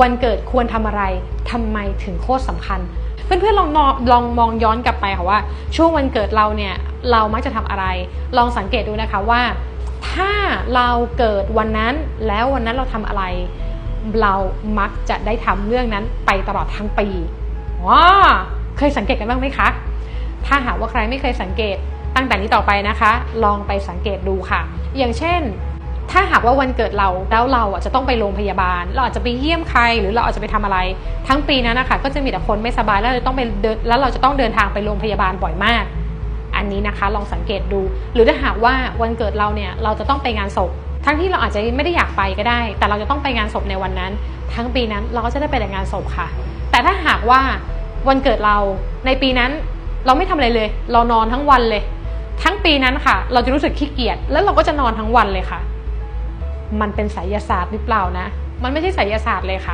วันเกิดควรทำอะไรทำไมถึงโคตรสำคัญ เพื่อนๆลองนอลองมองย้อนกลับไปค่ะว่า ช่วงวันเกิดเราเนี่ยเรามักจะทำอะไร ลองสังเกตดูนะคะว่า ถ้าเราเกิดวันนั้นแล้ววันนั้นเราทำอะไร เรามักจะได้ทำเรื่องนั้นไปตลอดทั้งปีว้าเคยสังเกตกันบ้างไหมคะ ถ้าหากว่าใครไม่เคยสังเกตตั้งแต่นี้ต่อไปนะคะ ลองไปสังเกตดูค่ะ อย่างเช่น ถ้าหากว่าวันเกิดเราแล้วเราอะจะต้องไปโรงพยาบาล เราอาจจะไปเยี่ยมใครหรือเราอาจจะไปทำอะไร ทั้งปีนั้นนะคะก็จะมีแต่คนไม่สบายแล้วเราต้องไปเดินแล้วเราจะต้องเดินทางไปโรงพยาบาลบ่อยมาก อันนี้นะคะลองสังเกตดู หรือถ้าหากว่าวันเกิดเราเนี่ยเราจะต้องไปงานศพ ทั้งที่เราอาจจะไม่ได้อยากไปก็ได้ แต่เราจะต้องไปงานศพในวันนั้น ทั้งปีนั้นเราก็จะได้ไปแต่งานศพค่ะ แต่ถ้าหากว่าวันเกิดเราในปีนั้นเราไม่ทำอะไรเลย เรานอนทั้งวันเลย ทั้งปีนั้นค่ะ เราจะรู้สึกขี้เกียจแล้วเราก็จะนอนทั้งวันเลยค่ะ มันเป็นไสยศาสตร์หรือเปล่านะมันไม่ใช่ไสยศาสตร์เลยค่ะ